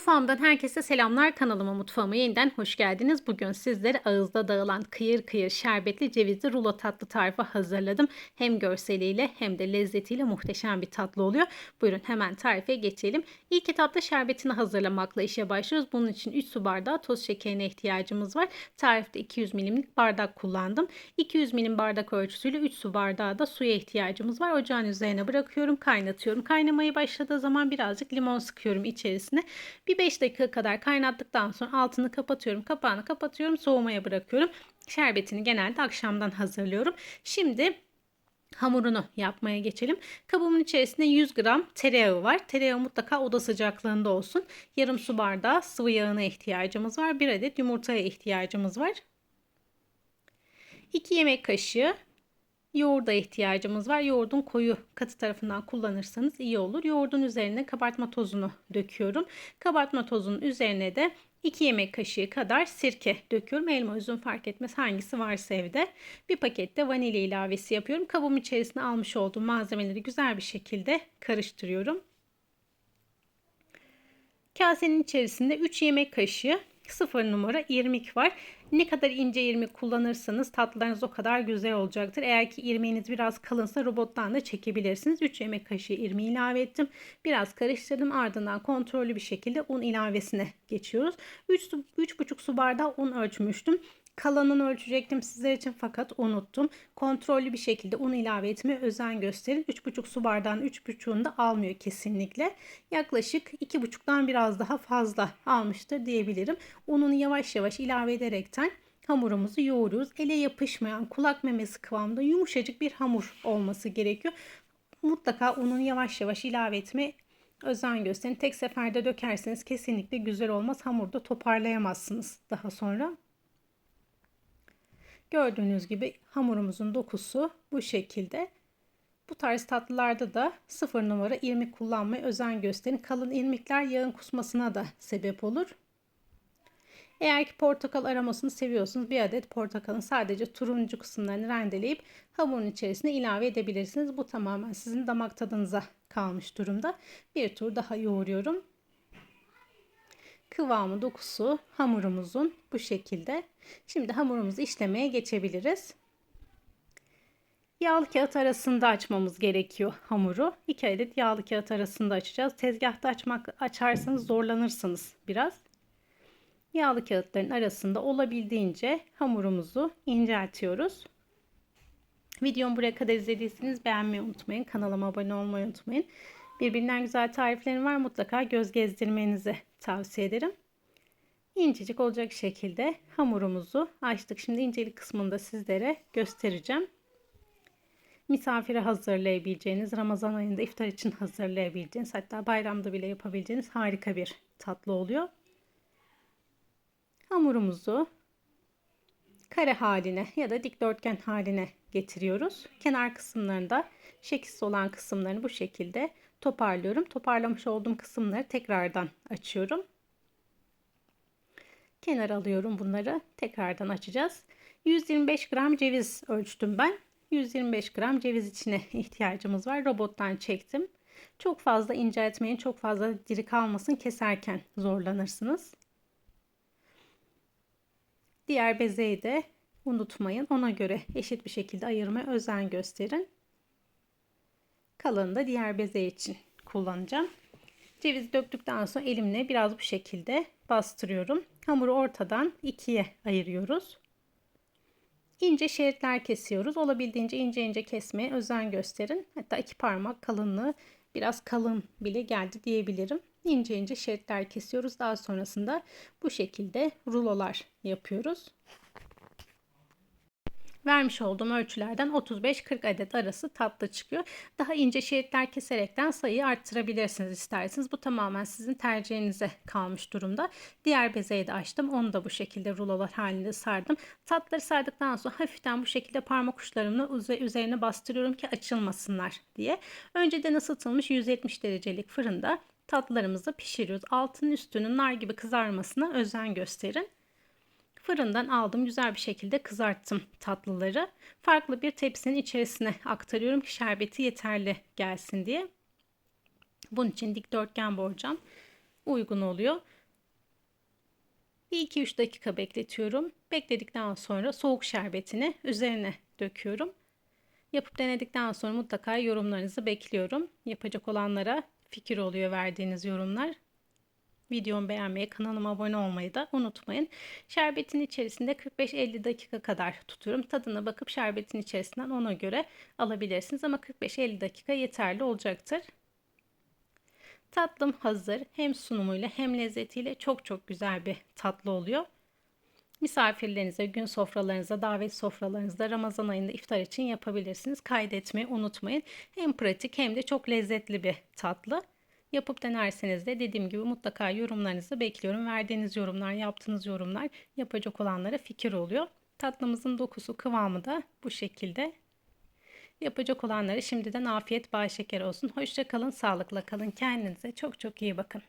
Mutfağımdan herkese selamlar. Kanalıma mutfağıma yeniden hoş geldiniz. Bugün sizlere ağızda dağılan kıyır kıyır şerbetli cevizli rulo tatlı tarifi hazırladım. Hem görseliyle hem de lezzetiyle muhteşem bir tatlı oluyor. Buyurun hemen tarife geçelim. İlk etapta şerbetini hazırlamakla işe başlıyoruz. Bunun için 3 su bardağı toz şekerine ihtiyacımız var. Tarifte 200 milimlik bardak kullandım. 200 milim bardak ölçüsüyle 3 su bardağı da suya ihtiyacımız var. Ocağın üzerine bırakıyorum, kaynatıyorum. Kaynamaya başladığı zaman birazcık limon sıkıyorum içerisine. Bir 5 dakika kadar kaynattıktan sonra altını kapatıyorum. Kapağını kapatıyorum. Soğumaya bırakıyorum. Şerbetini genelde akşamdan hazırlıyorum. Şimdi hamurunu yapmaya geçelim. Kabımın içerisinde 100 gram tereyağı var. Tereyağı mutlaka oda sıcaklığında olsun. Yarım su bardağı sıvı yağına ihtiyacımız var. Bir adet yumurtaya ihtiyacımız var. 2 yemek kaşığı Yoğurda ihtiyacımız var. Yoğurdun koyu katı tarafından kullanırsanız iyi olur. Yoğurdun üzerine kabartma tozunu döküyorum. Kabartma tozunun üzerine de 2 yemek kaşığı kadar sirke döküyorum. Elma üzüm fark etmez hangisi varsa evde. Bir pakette vanilya ilavesi yapıyorum. Kabım içerisine almış olduğum malzemeleri güzel bir şekilde karıştırıyorum. Kasenin içerisinde 3 yemek kaşığı 0 numara irmik var. Ne kadar ince irmik kullanırsanız tatlılarınız o kadar güzel olacaktır. Eğer ki irmiğiniz biraz kalınsa robottan da çekebilirsiniz. 3 yemek kaşığı irmiği ilave ettim. Biraz karıştırdım. Ardından kontrollü bir şekilde un ilavesine geçiyoruz. 3,5 su bardağı un ölçmüştüm. Kalanını ölçecektim sizler için fakat unuttum. Kontrollü bir şekilde un ilave etmeye özen gösterin. 3,5 su bardağının 3,5'unu da almıyor kesinlikle. Yaklaşık 2,5'dan biraz daha fazla almıştır diyebilirim. Ununu yavaş yavaş ilave ederekten hamurumuzu yoğuruyoruz. Ele yapışmayan kulak memesi kıvamında yumuşacık bir hamur olması gerekiyor. Mutlaka ununu yavaş yavaş ilave etme özen gösterin. Tek seferde dökerseniz kesinlikle güzel olmaz. Hamurda toparlayamazsınız daha sonra. Gördüğünüz gibi hamurumuzun dokusu bu şekilde. Bu tarz tatlılarda da sıfır numara irmik kullanmaya özen gösterin. Kalın irmikler yağın kusmasına da sebep olur. Eğer ki portakal aromasını seviyorsunuz bir adet portakalın sadece turuncu kısımlarını rendeleyip hamurun içerisine ilave edebilirsiniz. Bu tamamen sizin damak tadınıza kalmış durumda. Bir tur daha yoğuruyorum. Kıvamı dokusu hamurumuzun bu şekilde. Şimdi hamurumuzu işlemeye geçebiliriz. Yağlı kağıt arasında açmamız gerekiyor hamuru. 2 adet yağlı kağıt arasında açacağız. Tezgahta açmak açarsanız zorlanırsınız biraz. Yağlı kağıtların arasında olabildiğince hamurumuzu inceltiyoruz. Videomu buraya kadar izlediyseniz beğenmeyi unutmayın. Kanalıma abone olmayı unutmayın. Birbirinden güzel tariflerim var. Mutlaka göz gezdirmenizi tavsiye ederim. İncecik olacak şekilde hamurumuzu açtık. Şimdi incelik kısmında sizlere göstereceğim. Misafire hazırlayabileceğiniz, Ramazan ayında iftar için hazırlayabileceğiniz, hatta bayramda bile yapabileceğiniz harika bir tatlı oluyor. Hamurumuzu kare haline ya da dikdörtgen haline getiriyoruz. Kenar kısımlarında şekilsiz olan kısımlarını bu şekilde toparlıyorum. Toparlamış olduğum kısımları tekrardan açıyorum. Kenar alıyorum bunları. Tekrardan açacağız. 125 gram ceviz ölçtüm ben. 125 gram ceviz içine ihtiyacımız var. Robottan çektim. Çok fazla inceltmeyin. Çok fazla diri kalmasın. Keserken zorlanırsınız. Diğer bezeyi de unutmayın. Ona göre eşit bir şekilde ayırmaya özen gösterin. Kalanını da diğer beze için kullanacağım. Ceviz döktükten sonra elimle biraz bu şekilde bastırıyorum. Hamuru ortadan ikiye ayırıyoruz. İnce şeritler kesiyoruz. Olabildiğince ince ince kesmeye özen gösterin. Hatta iki parmak kalınlığı biraz kalın bile geldi diyebilirim. İnce ince şeritler kesiyoruz. Daha sonrasında bu şekilde rulolar yapıyoruz. Vermiş olduğum ölçülerden 35-40 adet arası tatlı çıkıyor. Daha ince şeritler keserekten sayıyı arttırabilirsiniz isterseniz. Bu tamamen sizin tercihinize kalmış durumda. Diğer bezeyi de açtım. Onu da bu şekilde rulolar halinde sardım. Tatları sardıktan sonra hafiften bu şekilde parmak uçlarımla üzerine bastırıyorum ki açılmasınlar diye. Önceden ısıtılmış 170 derecelik fırında tatlılarımızı pişiriyoruz. Altının üstünün nar gibi kızarmasına özen gösterin. Fırından aldım güzel bir şekilde kızarttım tatlıları. Farklı bir tepsinin içerisine aktarıyorum ki şerbeti yeterli gelsin diye. Bunun için dikdörtgen borcam. uygun oluyor. Bir 2-3 dakika bekletiyorum. Bekledikten sonra soğuk şerbetini üzerine döküyorum. Yapıp denedikten sonra mutlaka yorumlarınızı bekliyorum. Yapacak olanlara fikir oluyor verdiğiniz yorumlar. Videomu beğenmeyi, kanalıma abone olmayı da unutmayın. Şerbetin içerisinde 45-50 dakika kadar tutuyorum. Tadına bakıp şerbetin içerisinden ona göre alabilirsiniz. Ama 45-50 dakika yeterli olacaktır. Tatlım hazır. Hem sunumuyla hem lezzetiyle çok çok güzel bir tatlı oluyor. Misafirlerinize, gün sofralarınıza, davet sofralarınızda Ramazan ayında iftar için yapabilirsiniz. Kaydetmeyi unutmayın. Hem pratik hem de çok lezzetli bir tatlı. Yapıp denerseniz de dediğim gibi mutlaka yorumlarınızı bekliyorum. Verdiğiniz yorumlar, yaptığınız yorumlar yapacak olanlara fikir oluyor. Tatlımızın dokusu, kıvamı da bu şekilde. Yapacak olanlara şimdiden afiyet, bal şeker olsun. Hoşça kalın, sağlıkla kalın. Kendinize çok çok iyi bakın.